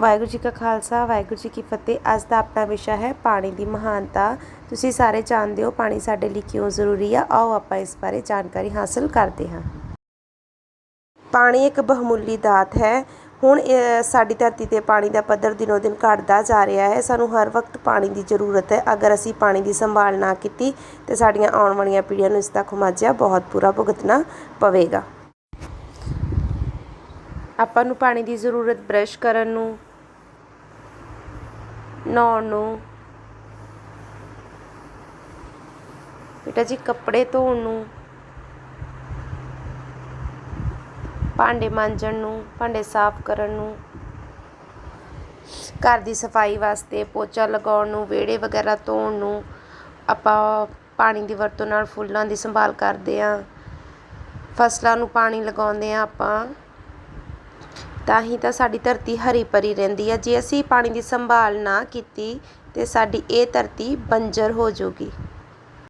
ਵਾਹਿਗੁਰੂ ਜੀ ਕਾ ਖਾਲਸਾ, ਵਾਹਿਗੁਰੂ ਜੀ ਕੀ ਫਤਿਹ। ਅੱਜ ਦਾ ਆਪਣਾ ਵਿਸ਼ਾ ਹੈ ਪਾਣੀ ਦੀ ਮਹਾਨਤਾ। ਤੁਸੀਂ ਸਾਰੇ ਜਾਣਦੇ ਹੋ ਪਾਣੀ ਸਾਡੇ ਲਈ ਕਿਉਂ ਜ਼ਰੂਰੀ ਆ? ਆਓ ਆਪਾਂ ਇਸ ਬਾਰੇ ਜਾਣਕਾਰੀ ਹਾਸਲ ਕਰਦੇ ਹਾਂ। ਪਾਣੀ ਇੱਕ ਬਹੁਮੁੱਲੀ ਦਾਤ ਹੈ। ਹੁਣ ਸਾਡੀ ਧਰਤੀ ਤੇ ਪਾਣੀ ਦਾ ਪੱਧਰ ਦਿਨੋ ਦਿਨ ਘਟਦਾ ਜਾ ਰਿਹਾ ਹੈ। ਸਾਨੂੰ ਹਰ ਵਕਤ ਪਾਣੀ ਦੀ ਜ਼ਰੂਰਤ ਹੈ। ਅਗਰ ਅਸੀਂ ਪਾਣੀ ਦੀ ਸੰਭਾਲ ਨਾ ਕੀਤੀ, ਤੇ ਸਾਡੀਆਂ ਆਉਣ ਵਾਲੀਆਂ ਪੀੜ੍ਹੀਆਂ ਨੂੰ ਇਸ ਦਾ ਖਮਿਆਜ਼ਾ ਬਹੁਤ ਬੁਰਾ ਭੁਗਤਣਾ ਪਵੇਗਾ। ਆਪਾਂ ਨੂੰ ਪਾਣੀ ਦੀ ਜ਼ਰੂਰਤ ਬ੍ਰਸ਼ ਕਰਨ ਨੂੰ ਨਹਾਉਣ ਨੂੰ। ਬੇਟਾ ਜੀ, ਕੱਪੜੇ ਧੋਣ ਨੂੰ। ਭਾਂਡੇ ਮਾਂਜਣ ਨੂੰ, ਭਾਂਡੇ ਸਾਫ਼ ਕਰਨ ਨੂੰ। ਘਰ ਦੀ ਸਫ਼ਾਈ ਵਾਸਤੇ ਪੋਚਾ ਲਗਾਉਣ ਨੂੰ, ਵਿਹੜੇ ਵਗੈਰਾ ਧੋਣ ਨੂੰ। ਆਪਾਂ ਪਾਣੀ ਦੀ ਵਰਤੋਂ ਨਾਲ ਫੁੱਲਾਂ ਦੀ ਸੰਭਾਲ ਕਰਦੇ ਹਾਂ। ਫਸਲਾਂ ਨੂੰ ਪਾਣੀ ਲਗਾਉਂਦੇ ਹਾਂ ਆਪਾਂ। ਤਾਂ ਹੀ ਤਾਂ ਸਾਡੀ ਧਰਤੀ ਹਰੀ ਭਰੀ ਰਹਿੰਦੀ ਹੈ ਜੇ ਅਸੀਂ ਪਾਣੀ ਦੀ ਸੰਭਾਲ ਨਾ ਕੀਤੀ ਤਾਂ ਸਾਡੀ ਇਹ ਧਰਤੀ ਬੰਜਰ ਹੋ ਜਾਊਗੀ।